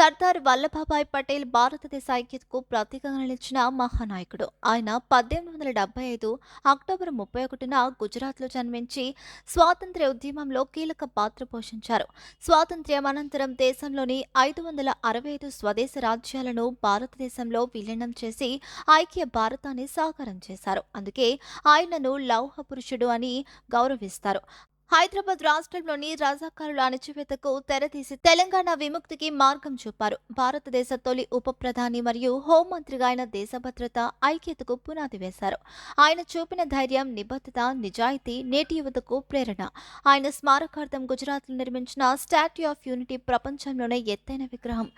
సర్దార్ వల్లభాయ్ పటేల్ భారతదేశ ఐక్యతకు ప్రతీకగా నిలిచిన మహానాయకుడు. ఆయన పద్దెనిమిది వందల డెబ్బై ఐదు అక్టోబర్ ముప్పై ఒకటిన గుజరాత్లో జన్మించి స్వాతంత్ర్య ఉద్యమంలో కీలక పాత్ర పోషించారు. స్వాతంత్ర్యం అనంతరం దేశంలోని ఐదు వందల అరవై ఐదు స్వదేశ రాజ్యాలను భారతదేశంలో విలీనం చేసి ఐక్య భారతాన్ని సాకారం చేశారు. అందుకే ఆయనను లౌహ పురుషుడు అని గౌరవిస్తారు. హైదరాబాద్ రాష్ట్రంలోని రజాకారుల అణచివేతకు తెరతీసి తెలంగాణ విముక్తికి మార్గం చూపారు. భారతదేశ తొలి ఉప ప్రధాని మరియు హోంమంత్రిగా ఆయన దేశ భద్రత ఐక్యతకు పునాది వేశారు. ఆయన చూపిన ధైర్యం నిబద్ధత నిజాయితీ నేటి యువతకు ప్రేరణ. ఆయన స్మారకార్థం గుజరాత్లో నిర్మించిన స్టాట్యూ ఆఫ్ యూనిటీ ప్రపంచంలోనే ఎత్తైన విగ్రహం.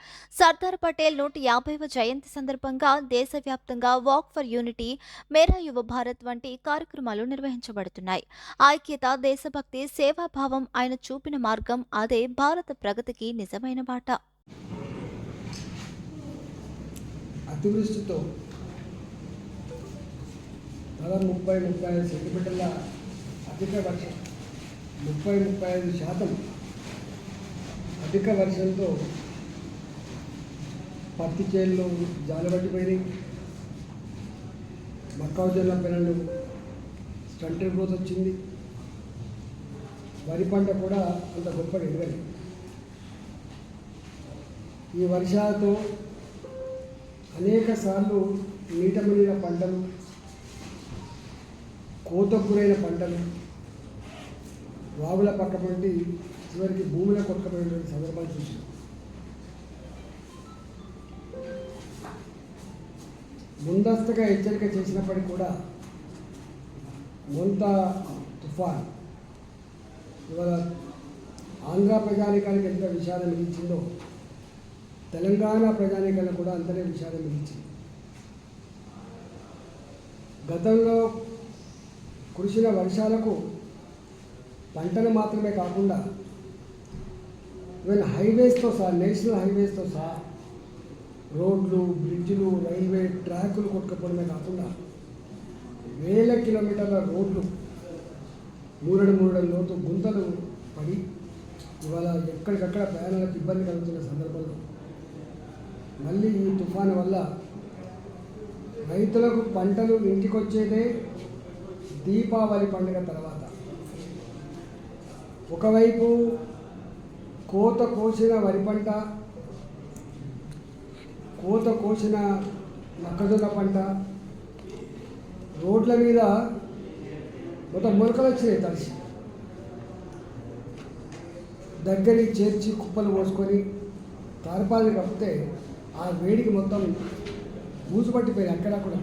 సర్దార్ పటేల్ నూట యాభైవ జయంతి సందర్భంగా దేశవ్యాప్తంగా వాక్ ఫర్ యూనిటీ మేరా యువ భారత్ వంటి కార్యక్రమాలు నిర్వహించబడుతున్నాయి. ఐక్యత దేశభక్తి సేవాభావం ఆయన చూపిన మార్గం అదే భారత ప్రగతికి నిజమైన బాట. అతివృష్టితో దాదాపు ముప్పై ముప్పై ఐదు సెంటీమీటర్ల అధిక వర్షం ముప్పై ముప్పై ఐదు శాతం అధిక వర్షంతో పత్తి చేళ్ళు జాలబట్టిపోయినాయి మొక్కజొన్న పిల్లలు స్టంటర్ గ్రోత్ వచ్చింది. వరి పంట కూడా అంత గొప్ప ఎదగలేదు ఈ వర్షాలతో అనేక సార్లు నీట మునిగిన పంటలు కోతకు గురైన పంటలు వాగుల పక్క వంటి చివరికి భూముల కొట్టుకుపోయినటువంటి సందర్భాలు చూసాం ముందస్తుగా హెచ్చరిక చేసినప్పటికీ కూడా మొంత తుఫాన్. ఇవాళ ఆంధ్ర ప్రజానికానికి ఎంత విషాదం మిగిల్చిందో తెలంగాణ ప్రజానికాలకు కూడా అంతనే విషాదం మిగిల్చింది. గతంలో కురిసిన వర్షాలకు పంటను మాత్రమే కాకుండా ఈవెన్ హైవేస్తో సహా నేషనల్ హైవేస్తో సహా రోడ్లు బ్రిడ్జ్లు రైల్వే ట్రాకులు కొట్టుకపోవడమే కాకుండా వేల కిలోమీటర్ల రోడ్లు మూరడు మూరడు లోతు గుంతలు పడి ఇవాళ ఎక్కడికక్కడ ప్రయాణాలకు ఇబ్బంది కలుగుతున్న సందర్భంలో మళ్ళీ ఈ తుఫాను వల్ల రైతులకు పంటలు ఇంటికొచ్చేదే దీపావళి పండుగ తర్వాత. ఒకవైపు కోత కోసిన వరి పంట కోత కోసిన మొక్కజొన్న పంట రోడ్ల మీద మొత్తం మొలకలు వచ్చినాయి తడిసి. దగ్గరికి చేర్చి కుప్పలు పోసుకొని తారపాలని కప్పితే ఆ వేడికి మొత్తం బూజు పట్టిపోయింది అక్కడ కూడా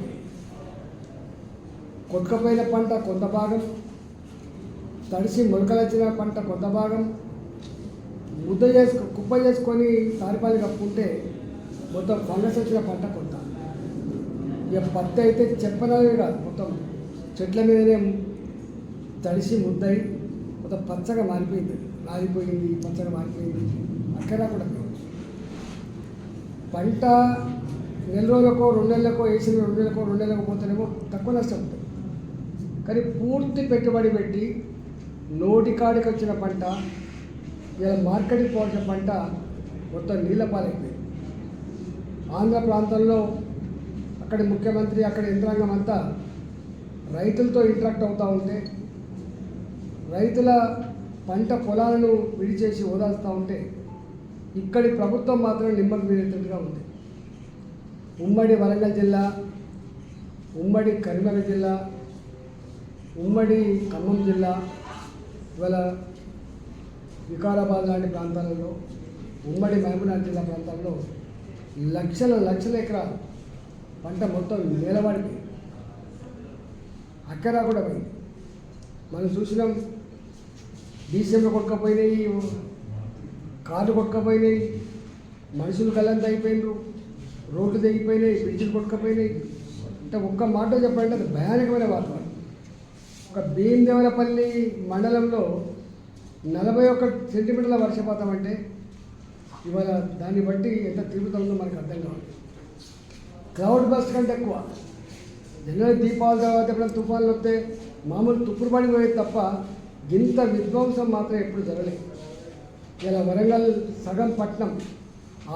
కొట్టుకపోయిన పంట కొంత భాగం తడిసి మొలకలు వచ్చిన పంట కొంత భాగం ముద్ద చేసుకు కుప్ప చేసుకొని తారిపాలి కప్పుకుంటే మొత్తం ఫంగస్ వచ్చిన పంట కొంత. ఇక పత్తి అయితే చెప్పనది కాదు మొత్తం చెట్ల మీదనే తడిసి ముద్దై కొంత పచ్చగా మారిపోయింది. రాలిపోయింది పచ్చగా మారిపోయింది. అక్కడ కూడా పంట నెల రోజులకో రెండు నెలలకో వేసిన రెండు నెలలకో రెండు నెలలకు పోతేనేమో తక్కువ నష్టం ఉంటుంది. కానీ పూర్తి పెట్టుబడి పెట్టి నోటికాడికి వచ్చిన పంట ఇలా మార్కెట్కి పోవాల్సిన పంట మొత్తం నీళ్ళ పాలైపోయింది. ఆంధ్ర ప్రాంతంలో అక్కడి ముఖ్యమంత్రి అక్కడి యంత్రాంగం అంతా రైతులతో ఇంటరాక్ట్ అవుతూ ఉంటే రైతుల పంట పొలాలను విడిచేసి ఓదార్స్తూ ఉంటే ఇక్కడి ప్రభుత్వం మాత్రం నిమ్మకు మీరేటట్టుగా ఉంది. ఉమ్మడి వరంగల్ జిల్లా ఉమ్మడి కరీంనగర్ జిల్లా ఉమ్మడి ఖమ్మం జిల్లా ఇవాళ వికారాబాద్ లాంటి ప్రాంతాలలో ఉమ్మడి మహబూబ్నగర్ జిల్లా ప్రాంతాల్లో లక్షల లక్షల ఎకరాలు పంట మొత్తం నిలబడిపోయింది అక్కరా కూడా పోయింది. మనం చూసినాం డీసీఎంలో కొట్టుకపోయినాయి కార్లు కొట్టుకపోయినాయి మనుషులు కళ్ళంత అయిపోయినారు రోడ్లు తెగిపోయినాయి బ్రిడ్జిలు కొట్టుకపోయినాయి. అంటే ఒక్క మాట చెప్పాలంటే అది భయానకమైన వాతావరణం ఒక భీమదేవరపల్లి మండలంలో నలభై ఒక్క సెంటీమీటర్ల వర్షపాతం అంటే ఇవాళ దాన్ని బట్టి ఎంత తీవ్రత ఉందో మనకు అర్థం కావాలి క్లౌడ్ బస్ట్ కంటే ఎక్కువ. జనరల్ దీపావళి తర్వాత ఎప్పుడైనా తుఫాన్లు వస్తే మామూలు తుప్పురు పడిపోయేది తప్ప ఇంత విధ్వంసం మాత్రం ఎప్పుడు జరగలేదు. ఇలా వరంగల్ సగం పట్నం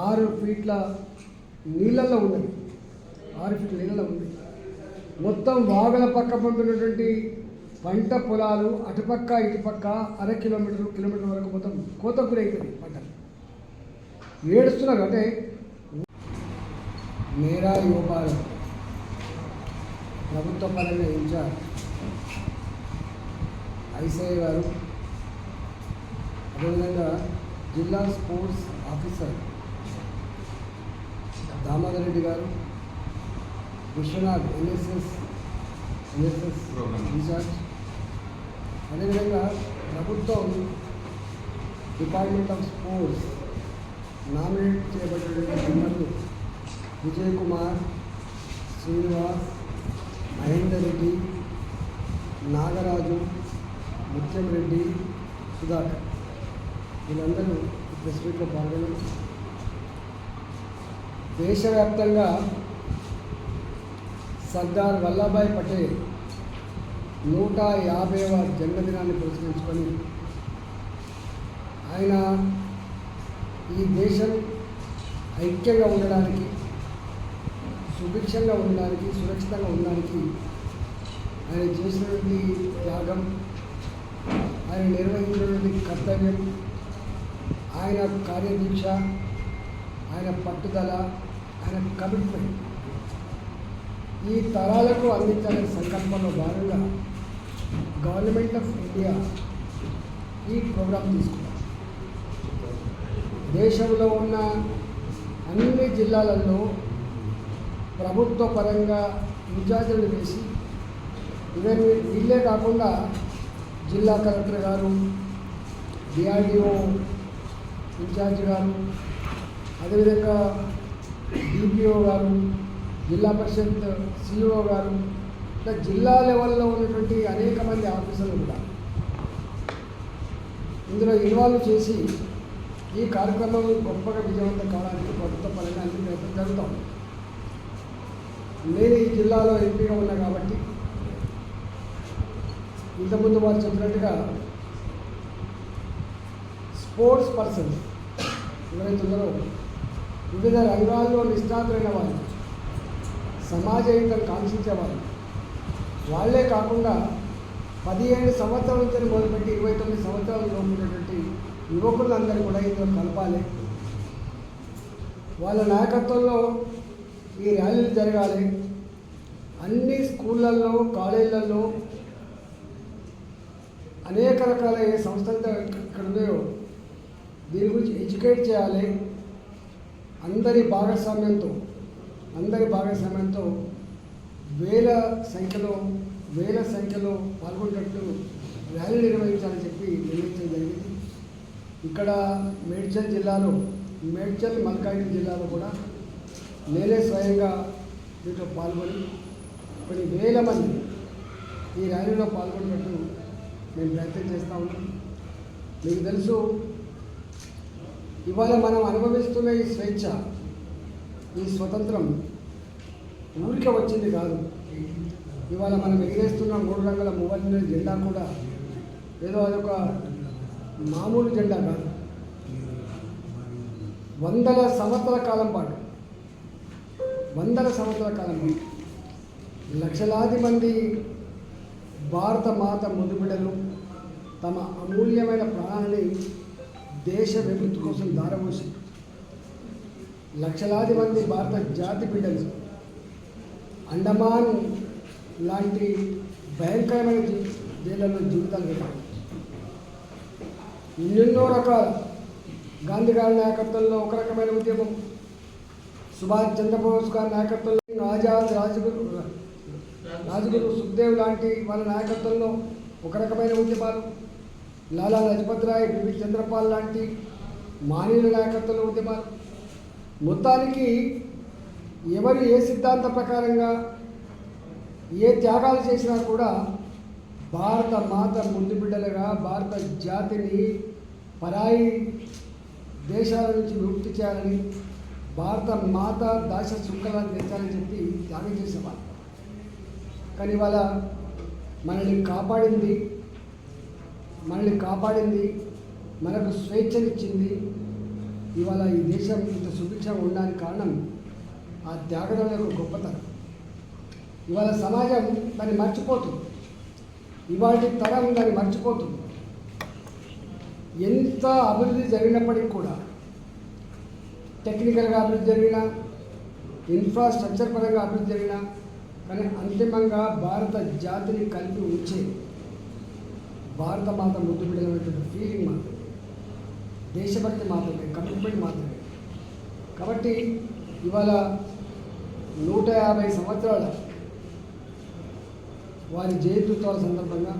ఆరు ఫీట్ల నీళ్ళల్లో ఉన్నది. ఆరు ఫీట్ల నీళ్ళలో ఉంది. మొత్తం వాగుల పక్క పంపినటువంటి పంట పొలాలు అటుపక్క ఇటుపక్క అర కిలోమీటర్ కిలోమీటర్ వరకు మొత్తం కోత గురైపోయింది పంట. ఏడుస్తున్నారు. అంటే మేరా యువపాలు ప్రభుత్వ పరంగా ఇన్ఛార్జ్ ఐసఐ గారు అదేవిధంగా జిల్లా స్పోర్ట్స్ ఆఫీసర్ దామోదర్ రెడ్డి గారు Vishwanath NSS NSS Program. Incharge అదేవిధంగా ప్రభుత్వం డిపార్ట్మెంట్ ఆఫ్ స్పోర్ట్స్ నామినేట్ చేయబడినటువంటి మెంబర్లు విజయ్ కుమార్ శ్రీనివాస్ మహేందర్ రెడ్డి నాగరాజు ముత్యం రెడ్డి సుధాకర్. వీళ్ళందరూ ప్రెస్ మీట్లో పాల్గొన్నారు. దేశవ్యాప్తంగా సర్దార్ వల్లభాయ్ పటేల్ నూట యాభైవ జన్మదినాన్ని పురస్కరించుకొని ఆయన ఈ దేశం ఐక్యంగా ఉండడానికి సుభిక్షంగా ఉండడానికి సురక్షితంగా ఉండడానికి ఆయన చేసినటువంటి త్యాగం ఆయన నిర్వహించినటువంటి కర్తవ్యం ఆయన కార్యదీక్ష ఆయన పట్టుదల ఆయన కమిట్మెంట్ ఈ తరాలకు అందించాలనే సంకల్పంలో భాగంగా గవర్నమెంట్ ఆఫ్ ఇండియా ఈ ప్రోగ్రాం తీసుకున్నారు. దేశంలో ఉన్న అన్ని జిల్లాలలో ప్రభుత్వ పరంగా ఇన్ఛార్జీలు వేసి ఈవెన్ వీళ్ళే కాకుండా జిల్లా కలెక్టర్ గారు డిఆర్డిఓ ఇన్ఛార్జ్ గారు అదేవిధంగా డిపిఓ గారు జిల్లా పరిషత్ సిఇఓ గారు ఇట్లా జిల్లా లెవెల్లో ఉన్నటువంటి అనేక మంది ఆఫీసర్లు కూడా ఇందులో ఇన్వాల్వ్ చేసి ఈ కార్యక్రమం గొప్పగా విజయవంతం కావడానికి ప్రభుత్వ పరంగా అన్ని ప్రయత్నం జరుగుతాం నేను ఈ జిల్లాలో ఎంపీగా ఉన్నా కాబట్టి ఇంతకుముందు వారు చెప్పినట్టుగా స్పోర్ట్స్ పర్సన్స్ ఎవరైతే ఉన్నారో వివిధ రంగాల్లో నిష్ణాతులైన వాళ్ళు సమాజ హితం కాంక్షించే వాళ్ళే కాకుండా పదిహేను సంవత్సరాల నుంచి మొదలుపెట్టి ఇరవై తొమ్మిది సంవత్సరాల లోపు ఉన్నటువంటి యువకులందరూ కూడా ఇందులో కలపాలి. వాళ్ళ నాయకత్వంలో ఈ ర్యాలీలు జరగాలి. అన్ని స్కూళ్ళల్లో కాలేజీలలో అనేక రకాల ఏ సంస్థలు ఇక్కడ ఉన్నాయో దీని గురించి ఎడ్యుకేట్ చేయాలి. అందరి భాగస్వామ్యంతో అందరి భాగస్వామ్యంతో వేల సంఖ్యలో వేల సంఖ్యలో పాల్గొనేటట్లు ర్యాలీ నిర్వహించాలని చెప్పి నిర్ణయించడం జరిగింది. ఇక్కడ మేడ్చల్ జిల్లాలో మేడ్చల్ మల్కాజ్గిరి జిల్లాలో కూడా నేనే స్వయంగా దీంట్లో పాల్గొని కొన్ని వేల మంది ఈ ర్యాలీలో పాల్గొనేటట్టు మేము ప్రయత్నం చేస్తూ ఉన్నాం. మీకు తెలుసు ఇవాళ మనం అనుభవిస్తున్న ఈ స్వేచ్ఛ ఈ స్వతంత్రం ఊరికే వచ్చింది కాదు. ఇవాళ మనం ఎగిరేస్తున్న మూడు రంగుల మూవన్న జెండా కూడా ఏదో అదొక మామూలు జెండా కాదు. వందల సంవత్సరాల కాలం పాటు వందల సంవత్సరాల కాలం పాటు లక్షలాది మంది భారత మాత ముదుబిడలు తమ అమూల్యమైన ప్రాణాన్ని దేశ విముక్తి కోసం దారపోసి లక్షలాది మంది భారత జాతి బిడ్డలు అండమాన్ లాంటి భయంకరమైన జైళ్ళలో జీవితాలు గడిపారు. ఎన్నెన్నో రకాల గాంధీ గారి నాయకత్వంలో ఒక రకమైన ఉద్యమం సుభాష్ చంద్రబోస్ గారి నాయకత్వంలో ఆజాద్ రాజగురు రాజగురు సుఖదేవ్ లాంటి వాళ్ళ నాయకత్వంలో ఒక రకమైన ఉద్యమాలు. లాలా లజపత్ రాయ్ బిపి చంద్రపాల్ లాంటి మానవుల నాయకత్వంలో ఉద్యమాలు. మొత్తానికి ఎవరు ఏ సిద్ధాంత ప్రకారంగా ఏ త్యాగాలు చేసినా కూడా భారత మాత ముందు బిడ్డలుగా భారత జాతిని పరాయి దేశాల నుంచి విముక్తి చేయాలని భారత మాత దాశ శృంఖలాన్ని తెచ్చాలని చెప్పి త్యాగం చేసేవాళ్ళు. కానీ ఇవాళ మనల్ని కాపాడింది మనల్ని కాపాడింది మనకు స్వేచ్ఛనిచ్చింది ఇవాళ ఈ దేశం ఇంత సుభిక్షంగా ఉండడానికి కారణం ఆ త్యాగం యొక్క గొప్పతనం. ఇవాళ సమాజం దాన్ని మర్చిపోతుంది. ఇవాటి తరం దాన్ని మర్చిపోతుంది. ఎంత అభివృద్ధి జరిగినప్పటికీ కూడా టెక్నికల్గా అభివృద్ధి జరిగినా ఇన్ఫ్రాస్ట్రక్చర్ పరంగా అభివృద్ధి జరిగినా కానీ అంతిమంగా భారత జాతిని కలిపి ఉంచే భారత మాత ముద్దు బిడ్డలైనటువంటి ఫీలింగ్ మాత్రమే. దేశభక్తి మాత్రమే కమిట్మెంట్ మాత్రమే. కాబట్టి ఇవాళ నూట యాభై సంవత్సరాల వారి జయంత్యుత్సవాల సందర్భంగా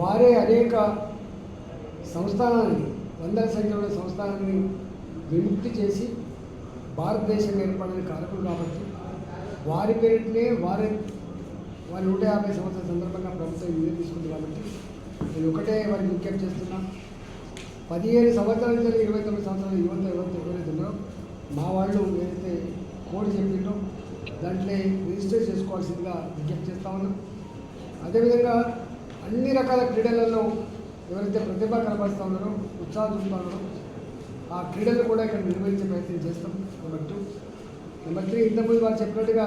వారే అనేక సంస్థానాన్ని వందల సంఖ్యలో సంస్థానాన్ని విముక్తి చేసి భారతదేశం ఏర్పడిన కారకులు కాబట్టి వారి పేరిటనే వారే వారి నూట యాభై సంవత్సరాల సందర్భంగా ప్రభుత్వం నిర్ణయం తీసుకుంది కాబట్టి నేను ఒకటే వారికి విజ్ఞప్తి చేస్తున్నా. పదిహేను సంవత్సరాల నుంచి ఇరవై తొమ్మిది సంవత్సరాలు యువత యువత ఎవరైతే ఉన్నారో మా వాళ్ళు ఏదైతే కోడ్ చెప్పిందో దాంట్లో రిజిస్టర్ చేసుకోవాల్సిందిగా విజ్ఞప్తి చేస్తా ఉన్నాం. అదేవిధంగా అన్ని రకాల క్రీడలలో ఎవరైతే ప్రతిభ కనబరుస్తూ ఉన్నారో ఉత్సాహం చూస్తూ ఉన్నారో ఆ క్రీడలు కూడా ఇక్కడ నిర్వహించే ప్రయత్నం చేస్తాం. నెంబర్ త్రీ ఇంతకుముందు వారు చెప్పినట్టుగా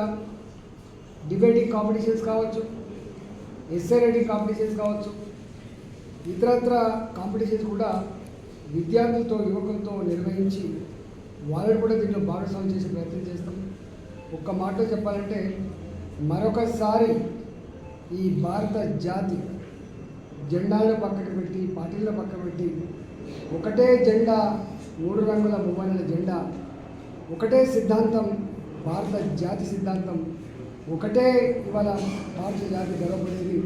డిబేటింగ్ కాంపిటీషన్స్ కావచ్చు ఎస్ఏ రైటింగ్ కాంపిటీషన్స్ కావచ్చు ఇతరత్ర కాంపిటీషన్స్ కూడా విద్యార్థులతో యువకులతో నిర్వహించి వాళ్ళని కూడా దీంట్లో భాగస్వామ్యం చేసే ప్రయత్నం చేస్తాం. ఒక్క మాటలో చెప్పాలంటే మరొకసారి ఈ భారత జాతి జెండాలను పక్కకు పెట్టి పార్టీలను పక్కకు పెట్టి ఒకటే జెండా మూడు రంగుల మూవైన జెండా ఒకటే సిద్ధాంతం భారత జాతి సిద్ధాంతం ఒకటే ఇవాళ భారత జాతి గర్వపడేది.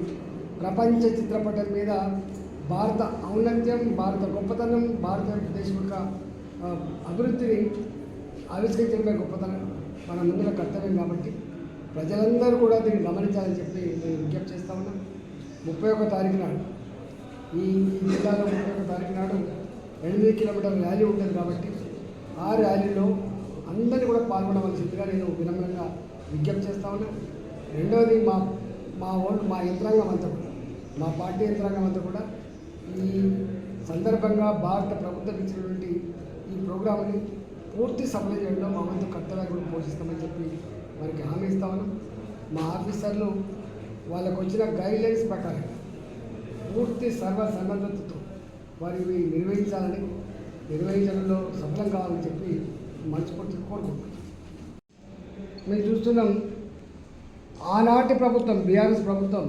ప్రపంచ చిత్రపటం మీద భారత ఔన్నత్యం భారత గొప్పతనం భారతదేశం యొక్క అభివృద్ధిని ఆవిష్కరించడమే గొప్పతనం. మన ముందున కర్తవ్యం కాబట్టి ప్రజలందరూ కూడా దీన్ని గమనించాలని చెప్పి నేను విజ్ఞప్తి చేస్తా ఉన్నాను ముప్పై ఒక తారీఖు నాడు ఈ ఈ జిల్లాలో ముప్పై ఒక తారీఖు నాడు ఎనిమిది కిలోమీటర్ల ర్యాలీ ఉంటుంది కాబట్టి ఆ ర్యాలీలో అందరినీ కూడా పాల్గొనవలసిందిగా నేను వినమ్రంగా విజ్ఞప్తి చేస్తా ఉన్నాను రెండవది మా మా ఓళ్ళు మా యంత్రాంగం అంతా కూడా మా పార్టీ యంత్రాంగం అంతా కూడా ఈ సందర్భంగా భారత ప్రభుత్వం ఇచ్చినటువంటి ఈ ప్రోగ్రామ్ని పూర్తి సఫలం చేయడంలో మా వంతు కర్తవ్యాన్ని కూడా పోషిస్తామని చెప్పి వారికి హామీ ఇస్తా ఉన్నాం. మా ఆఫీసర్లు వాళ్ళకు వచ్చిన గైడ్లైన్స్ ప్రకారం పూర్తి సర్వ సన్నద్ధతతో వారు నిర్వహించాలని నిర్వహించడంలో సఫలం కావాలని చెప్పి మనస్ఫూర్తిగా కోరుకుంటున్నాం మేము చూస్తున్నాం ఆనాటి ప్రభుత్వం బీఆర్ఎస్ ప్రభుత్వం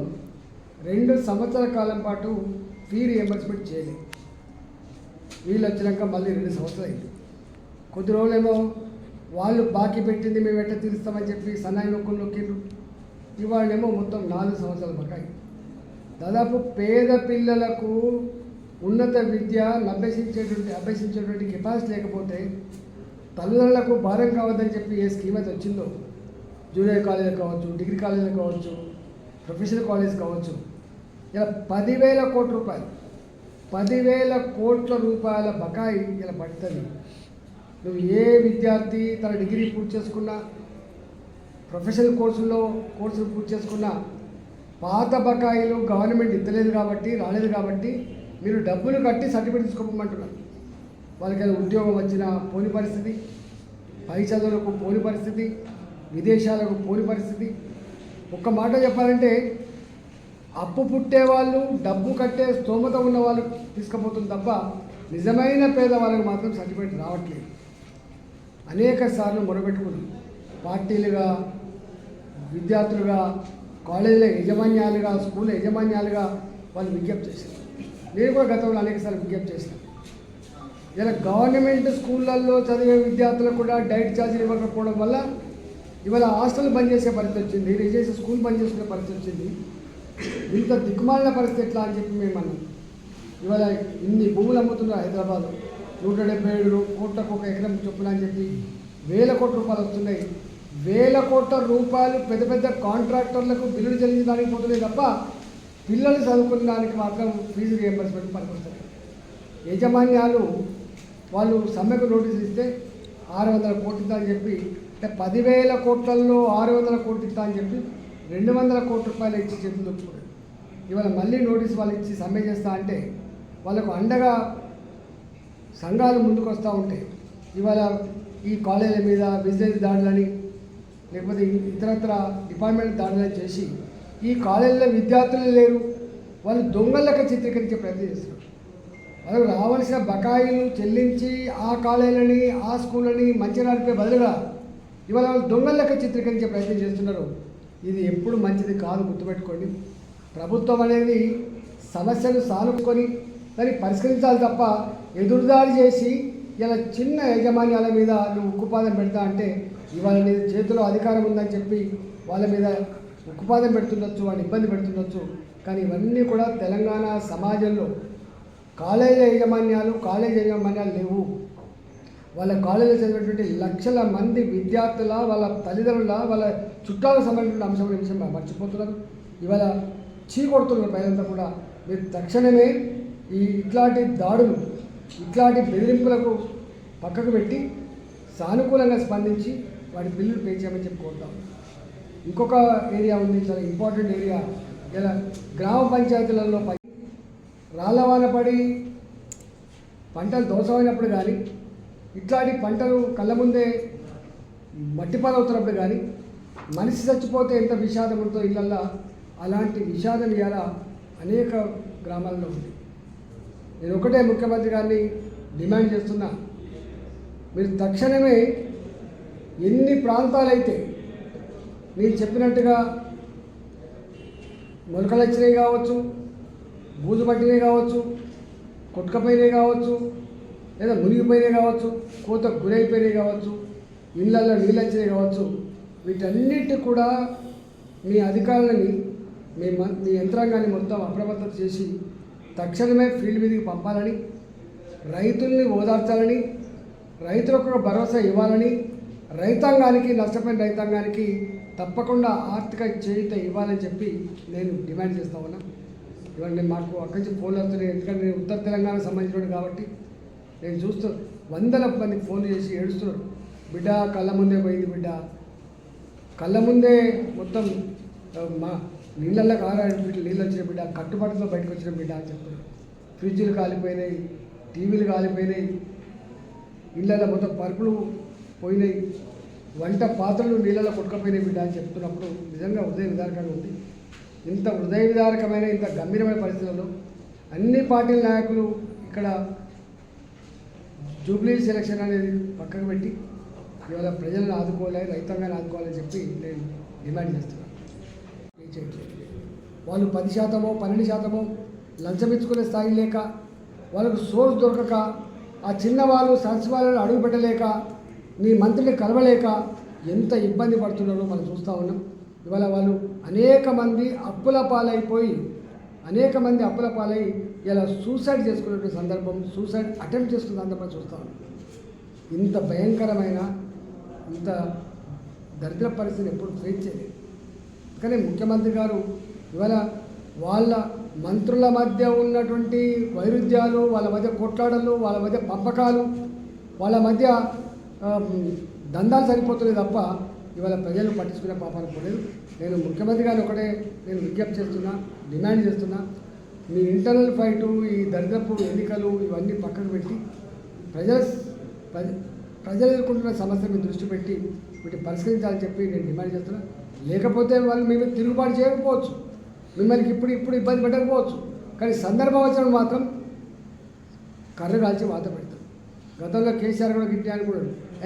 రెండు సంవత్సరాల కాలం పాటు ఫీ రియంబర్స్మెంట్ చేయలేదు. వీళ్ళు వచ్చినాక మళ్ళీ రెండు సంవత్సరాలు అయింది కొద్ది రోజులేమో వాళ్ళు బాకీ పెట్టింది మేము ఎట్ట తీరుస్తామని చెప్పి సన్నాయి నొక్కులు నొక్కిండ్రు. ఇవాళేమో మొత్తం నాలుగు సంవత్సరాల బకాయి. దాదాపు పేద పిల్లలకు ఉన్నత విద్య అభ్యసించేటువంటి అభ్యసించేటువంటి కెపాసిటీ లేకపోతే తల్లులకు భారం కావద్దని చెప్పి ఏ స్కీమ్ అయితే వచ్చిందో జూనియర్ కాలేజ్ కావచ్చు డిగ్రీ కాలేజ్ కావచ్చు ప్రొఫెషనల్ కాలేజ్ కావచ్చు ఇలా పదివేల కోట్ల రూపాయలు పదివేల కోట్ల రూపాయల బకాయి ఇలా పడుతుంది. నువ్వు ఏ విద్యార్థి తన డిగ్రీ పూర్తి చేసుకున్నా ప్రొఫెషనల్ కోర్సుల్లో కోర్సులు పూర్తి చేసుకున్నా పాత బకాయిలు గవర్నమెంట్ ఇద్దలేదు కాబట్టి రాలేదు కాబట్టి మీరు డబ్బులు కట్టి సర్టిఫికేట్ తీసుకోమంటున్నారు వాళ్ళకి ఉద్యోగం వచ్చిన పోని పరిస్థితి పై చదువులకు పోని పరిస్థితి విదేశాలకు పోని పరిస్థితి. ఒక్క మాట చెప్పాలంటే అప్పు పుట్టే వాళ్ళు డబ్బు కట్టే స్తోమత ఉన్న వాళ్ళు తీసుకుపోతుంది తప్ప నిజమైన పేదవాళ్ళకి మాత్రం సర్టిఫికేట్ రావట్లేదు. అనేక సార్లు మొరబెట్టుకున్నాం పార్టీలుగా విద్యార్థులుగా కాలేజీల యజమాన్యాలుగా స్కూల్ యజమాన్యాలుగా వాళ్ళు విజ్ఞప్తి చేశారు. నేను కూడా గతంలో అనేకసార్లు విజ్ఞప్తి చేశాను. ఇలా గవర్నమెంట్ స్కూళ్ళల్లో చదివే విద్యార్థులకు కూడా డైట్ ఛార్జీలు ఇవ్వకపోవడం వల్ల ఇవాళ హాస్టల్ బంద్ చేసే పరిస్థితి వచ్చింది రిజేసి స్కూల్ బంద్ చేసుకునే పరిస్థితి వచ్చింది. ఇంత దిక్కుమాలిన పరిస్థితి ఎట్లా అని చెప్పి మేము అన్నాం. ఇవాళ ఇన్ని భూములు అమ్ముతున్నారు హైదరాబాద్. నూట డెబ్బై ఏడు కోట్లకు ఒక ఎకరం చొప్పున అని చెప్పి వేల కోట్ల రూపాయలు వస్తున్నాయి. వేల కోట్ల రూపాయలు పెద్ద పెద్ద కాంట్రాక్టర్లకు బిల్లులు చెల్లించడానికి పోతున్నాయి తప్ప పిల్లలు చదువుకున్న దానికి మాత్రం ఫీజు రియంబర్స్మెంట్ పనికొస్తాయి యజమాన్యాలు వాళ్ళు సమ్మెకు నోటీస్ ఇస్తే ఆరు వందల కోట్లు ఇస్తా అని చెప్పి అంటే పదివేల కోట్లలో ఆరు వందల కోట్లు ఇస్తా అని చెప్పి రెండు వందల కోట్ల రూపాయలు ఇచ్చి చేతులు దొక్కున్నారు ఇవాళ మళ్ళీ నోటీస్ వాళ్ళు ఇచ్చి సమ్మె చేస్తా అంటే వాళ్ళకు అండగా సంఘాలు ముందుకు వస్తూ ఉంటాయి ఇవాళ ఈ కాలేజీల మీద బిజినెస్ దాడులని లేకపోతే ఇతరత్ర డిపార్ట్మెంట్ దాడులని చేసి ఈ కాలేజీలో విద్యార్థులు లేరు వాళ్ళు దొంగలక చిత్రీకరించే ప్రయత్నం చేస్తున్నారు. వాళ్ళు రావాల్సిన బకాయిలు చెల్లించి ఆ కాలేజీలని ఆ స్కూళ్ళని మంచి నడిపే బదులుగా ఇవాళ వాళ్ళు దొంగలక చిత్రీకరించే ప్రయత్నం చేస్తున్నారు. ఇది ఎప్పుడు మంచిది కాదు గుర్తుపెట్టుకోండి. ప్రభుత్వం అనేది సమస్యను సానుకొని దాన్ని పరిష్కరించాలి తప్ప ఎదురుదాడి చేసి ఇలా చిన్న యాజమాన్యాల మీద నువ్వు ఉక్కుపాదం పెడతా అంటే ఇవాళ నీ చేతిలో అధికారం ఉందని చెప్పి వాళ్ళ మీద ఉక్కుపాదం పెడుతుండొచ్చు వాళ్ళు ఇబ్బంది పెడుతుండొచ్చు. కానీ ఇవన్నీ కూడా తెలంగాణ సమాజంలో కాలేజీ యాజమాన్యాలు కాలేజీ యాజమాన్యాలు లేవు. వాళ్ళ కాలేజీలో చదివినటువంటి లక్షల మంది విద్యార్థుల వాళ్ళ తల్లిదండ్రుల వాళ్ళ చుట్టాలకు సంబంధించిన అంశం విషయం మర్చిపోతున్నారు. ఇవాళ చీకొడుతున్నారు ప్రజలంతా కూడా మీరు తక్షణమే ఈ ఇట్లాంటి దాడులు ఇట్లాంటి బెదిరింపులకు పక్కకు పెట్టి సానుకూలంగా స్పందించి వాటి బిల్లులు పే చేయమని చెప్పుకుంటాం ఇంకొక ఏరియా ఉంది చాలా ఇంపార్టెంట్ ఏరియా. ఇలా గ్రామ పంచాయతీలలో పై రాళ్ళవాన పడి పంటలు దోసమైనప్పుడు కానీ ఇట్లాంటి పంటలు కళ్ళ ముందే మట్టి పాలవుతున్నప్పుడు కానీ మనిషి చచ్చిపోతే ఎంత విషాదం ఉంటుందో ఇళ్ళల్లో అలాంటి విషాదం ఇవాళ అనేక గ్రామాల్లో ఉంది. నేను ఒకటే ముఖ్యమంత్రి గారిని డిమాండ్ చేస్తున్నా. మీరు తక్షణమే ఎన్ని ప్రాంతాలైతే మీరు చెప్పినట్టుగా మొలకలు కావచ్చు బూజు పట్టినవి కావచ్చు కొట్టుకపోయినాయి కావచ్చు లేదా మునిగిపోయినవి కావచ్చు కోత గురైపోయినవి కావచ్చు ఇళ్ళల్లో నీళ్ళు కావచ్చు వీటన్నిటి కూడా మీ అధికారులని మీ మ మీ యంత్రాంగాన్ని మొత్తం అప్రమత్తం చేసి తక్షణమే ఫీల్డ్ మీదకి పంపాలని రైతుల్ని ఓదార్చాలని రైతులకు భరోసా ఇవ్వాలని రైతాంగానికి నష్టపోయిన రైతాంగానికి తప్పకుండా ఆర్థిక చేయుత ఇవ్వాలని చెప్పి నేను డిమాండ్ చేస్తా ఉన్నా. ఇవన్నీ మాకు అక్కడి నుంచి ఫోన్లు వస్తున్నాయి. ఎందుకంటే నేను ఉత్తర తెలంగాణకు సంబంధించినోడు కాబట్టి నేను చూస్తూ వందల మంది ఫోన్లు చేసి ఏడుస్తున్నారు. బిడ్డ కళ్ళ ముందే పోయింది బిడ్డ. కళ్ళ ముందే మొత్తం మా నీళ్ళల్లో కారాడు బిడ్డ నీళ్ళు వచ్చిన బిడ్డ. కట్టుబాటుతో బయటకు వచ్చిన బిడ్డ అని చెప్తున్నారు. ఫ్రిడ్జ్లు కాలిపోయినాయి టీవీలు కాలిపోయినాయి. ఇళ్ళల్లో మొత్తం పరుపులు పోయినాయి. వంట పాత్రలు నీళ్ళలో కొట్టుకపోయినాయి బిడ్డ అని చెప్తున్నప్పుడు నిజంగా ఉదయం విదారకంగా ఉంది. ఇంత హృదయ విదారకమైన ఇంత గంభీరమైన పరిస్థితుల్లో అన్ని పార్టీల నాయకులు ఇక్కడ జూబ్లీ సెలక్షన్ అనేది పక్కకు పెట్టి ఇవాళ ప్రజలను ఆదుకోవాలి రైతాంగాన్ని ఆదుకోవాలని చెప్పి నేను డిమాండ్ చేస్తున్నాను. ఏం వాళ్ళు పది శాతమో పన్నెండు శాతమో లంచం ఇచ్చుకునే స్థాయి లేక వాళ్ళకు సోర్స్ దొరకక ఆ చిన్నవాళ్ళు సచివాలయాలు అడుగు పెట్టలేక నీ మంత్రిని కలవలేక ఎంత ఇబ్బంది పడుతున్నారో మనం చూస్తూ ఉన్నాం. ఇవాళ వాళ్ళు అనేక మంది అప్పుల పాలైపోయి అనేక మంది అప్పుల పాలై ఇలా సూసైడ్ చేసుకునేటువంటి సందర్భం సూసైడ్ అటెంప్ట్ చేసుకున్న సందర్భం చూస్తాను ఇంత భయంకరమైన ఇంత దరిద్ర పరిస్థితి ఎప్పుడు ఫేస్ చేయలేదు. కానీ ముఖ్యమంత్రి గారు ఇవాళ వాళ్ళ మంత్రుల మధ్య ఉన్నటువంటి వైరుధ్యాలు వాళ్ళ మధ్య కొట్లాడలు వాళ్ళ మధ్య పంపకాలు వాళ్ళ మధ్య దందాలు సరిపోతున్నాయి తప్ప ఇవాళ ప్రజలు పట్టించుకునే పాపాలు పోలేదు. నేను ముఖ్యమంత్రి గారిని ఒకటే నేను విజ్ఞప్తి చేస్తున్నా డిమాండ్ చేస్తున్నా. మీ ఇంటర్నల్ ఫైటు ఈ దరిద్రపు ఎన్నికలు ఇవన్నీ పక్కకు పెట్టి ప్రజల ప్రజ ప్రజలు ఎదుర్కొంటున్న సమస్య మీద దృష్టి పెట్టి వీటిని పరిష్కరించాలని చెప్పి నేను డిమాండ్ చేస్తున్నా. లేకపోతే వాళ్ళు మేము తిరుగుబాటు చేయకపోవచ్చు. మిమ్మల్ని ఇప్పుడు ఇప్పుడు ఇబ్బంది పెట్టకపోవచ్చు. కానీ సందర్భం వచ్చినప్పుడు మాత్రం కర్ర కాల్చి వాత పెడతారు. గతంలో కేసీఆర్ కూడా గిట్టి అని కూడా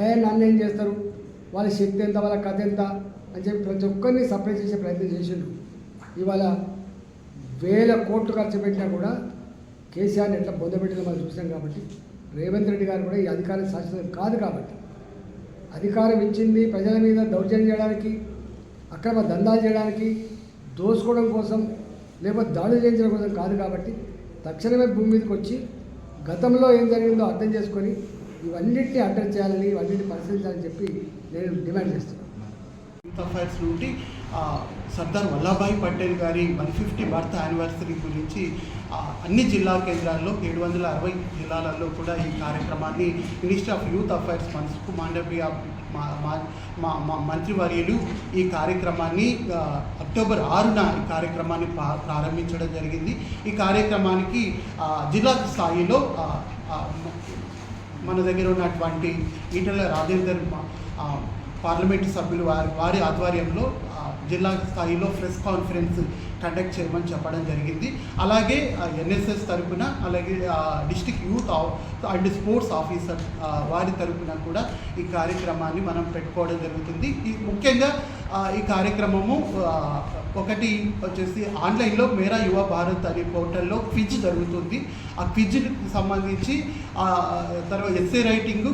ఏ నన్ను ఏం చేస్తారు? వాళ్ళ శక్తి ఎంత వాళ్ళ కథ ఎంత అని చెప్పి ప్రతి ఒక్కరిని సపరేట్ చేసే ప్రయత్నం చేసిండు. ఇవాళ వేల కోట్లు ఖర్చు పెట్టినా కూడా కేసీఆర్ని ఎట్లా పొందబెట్టిన మనం చూసాం కాబట్టి రేవంత్ రెడ్డి గారు కూడా ఈ అధికారం శాశ్వతం కాదు కాబట్టి అధికారం ఇచ్చింది ప్రజల మీద దౌర్జన్యం చేయడానికి అక్రమ దందాలు చేయడానికి దోసుకోవడం కోసం లేకపోతే దాడులు చేయించడం కోసం కాదు కాబట్టి తక్షణమే భూమి మీదకి వచ్చి గతంలో ఏం జరిగిందో అర్థం చేసుకొని ఇవన్నిటిని అడ్రస్ చేయాలని ఇవన్నిటిని పరిశీలించాలని చెప్పి నేను డిమాండ్ చేస్తున్నాను. యూత్ అఫైర్స్ నుండి సర్దార్ వల్లభాయ్ పటేల్ గారి వన్ ఫిఫ్టీ బర్త్ యానివర్సరీ గురించి అన్ని జిల్లా కేంద్రాల్లో ఏడు వందల అరవై జిల్లాలలో కూడా ఈ కార్యక్రమాన్ని minister of youth affairs Mansukh Mandaviya మా మా- మా మా మంత్రివర్యులు ఈ కార్యక్రమాన్ని అక్టోబర్ ఆరున ఈ కార్యక్రమాన్ని ప్రారంభించడం జరిగింది. ఈ కార్యక్రమానికి జిల్లా స్థాయిలో మన దగ్గర ఉన్నటువంటి ఈటల రాజేందర్ పార్లమెంటు సభ్యులు వారి వారి ఆధ్వర్యంలో జిల్లా స్థాయిలో ప్రెస్ కాన్ఫరెన్స్ కండక్ట్ చేయమని చెప్పడం జరిగింది. అలాగే ఎన్ఎస్ఎస్ తరపున అలాగే district youth and sports officer వారి తరపున కూడా ఈ కార్యక్రమాన్ని మనం పెట్టుకోవడం జరుగుతుంది. ఈ ముఖ్యంగా ఈ కార్యక్రమము ఒకటి వచ్చేసి ఆన్లైన్లో మేరా యువ భారత్ అనే పోర్టల్లో క్విజ్ జరుగుతుంది. ఆ క్విజ్కి సంబంధించి తర్వాత essay writing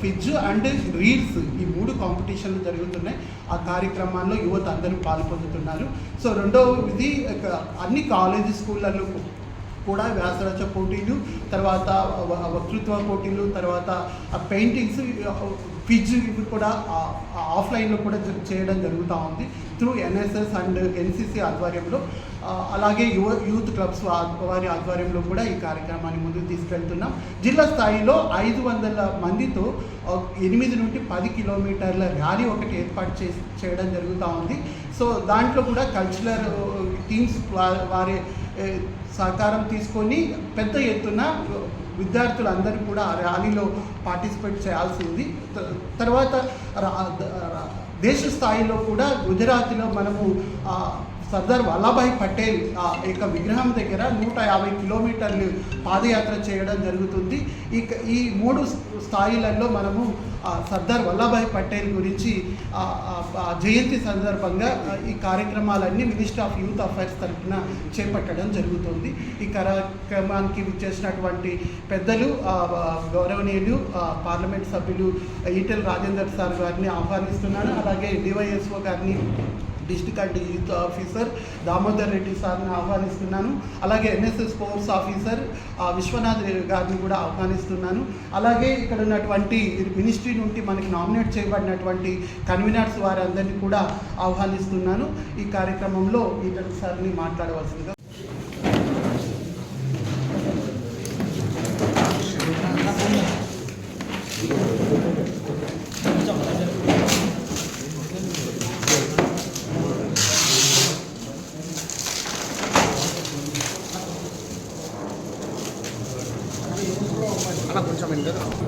quiz and reels ఈ మూడు కాంపిటీషన్లు జరుగుతున్నాయి. ఆ కార్యక్రమాల్లో యువత అందరూ పాల్పొందుతున్నారు. సో రెండవ ఇక అన్ని కాలేజీ స్కూళ్ళల్లో కూడా వ్యాసరచ పోటీలు తర్వాత వక్తృత్వ పోటీలు తర్వాత పెయింటింగ్స్ క్విజ్ ఇవి కూడా ఆఫ్లైన్లో కూడా చేయడం జరుగుతూ ఉంది. త్రూ ఎన్ఎస్ఎస్ అండ్ ఎన్సిసి ఆధ్వర్యంలో. అలాగే యువ యూత్ క్లబ్స్ వారి ఆధ్వర్యంలో కూడా ఈ కార్యక్రమాన్ని ముందుకు తీసుకెళ్తున్నాం. జిల్లా స్థాయిలో ఐదు వందల మందితో ఎనిమిది నుండి పది కిలోమీటర్ల ర్యాలీ ఒకటి ఏర్పాటు చేసి చేయడం జరుగుతూ ఉంది. సో దాంట్లో కూడా కల్చరల్ టీమ్స్ వారి సహకారం తీసుకొని పెద్ద ఎత్తున విద్యార్థులందరూ కూడా ఆ ర్యాలీలో పార్టిసిపేట్ చేయాల్సి ఉంది. త- తర్వాత దేశ స్థాయిలో కూడా గుజరాత్లో మనము సర్దార్ వల్లభాయ్ పటేల్ ఆ యొక్క విగ్రహం దగ్గర నూట యాభై కిలోమీటర్లు పాదయాత్ర చేయడం జరుగుతుంది. ఇక ఈ మూడు స్థాయిలలో మనము సర్దార్ వల్లభాయ్ పటేల్ గురించి జయంతి సందర్భంగా ఈ కార్యక్రమాలన్నీ మినిస్టర్ ఆఫ్ యూత్ అఫైర్స్ తరఫున చేపట్టడం జరుగుతుంది. ఈ కార్యక్రమానికి విచ్చేసినటువంటి పెద్దలు గౌరవనీయులు పార్లమెంట్ సభ్యులు ఈటెల్ రాజేందర్ సార్ గారిని ఆహ్వానిస్తున్నాను. అలాగే డివైఎస్ఓ గారిని district and youth officer Damodar Reddy సార్ని ఆహ్వానిస్తున్నాను. అలాగే ఎన్ఎస్ఎస్ స్పోర్ట్స్ ఆఫీసర్ ఆ, విశ్వనాథ్ గారిని కూడా ఆహ్వానిస్తున్నాను. అలాగే ఇక్కడ ఉన్నటువంటి మినిస్ట్రీ నుండి మనకి నామినేట్ చేయబడినటువంటి కన్వీనర్స్ వారందరినీ కూడా ఆహ్వానిస్తున్నాను. ఈ కార్యక్రమంలో ఈటల్ సార్ని మాట్లాడవలసిందిగా 觉得好。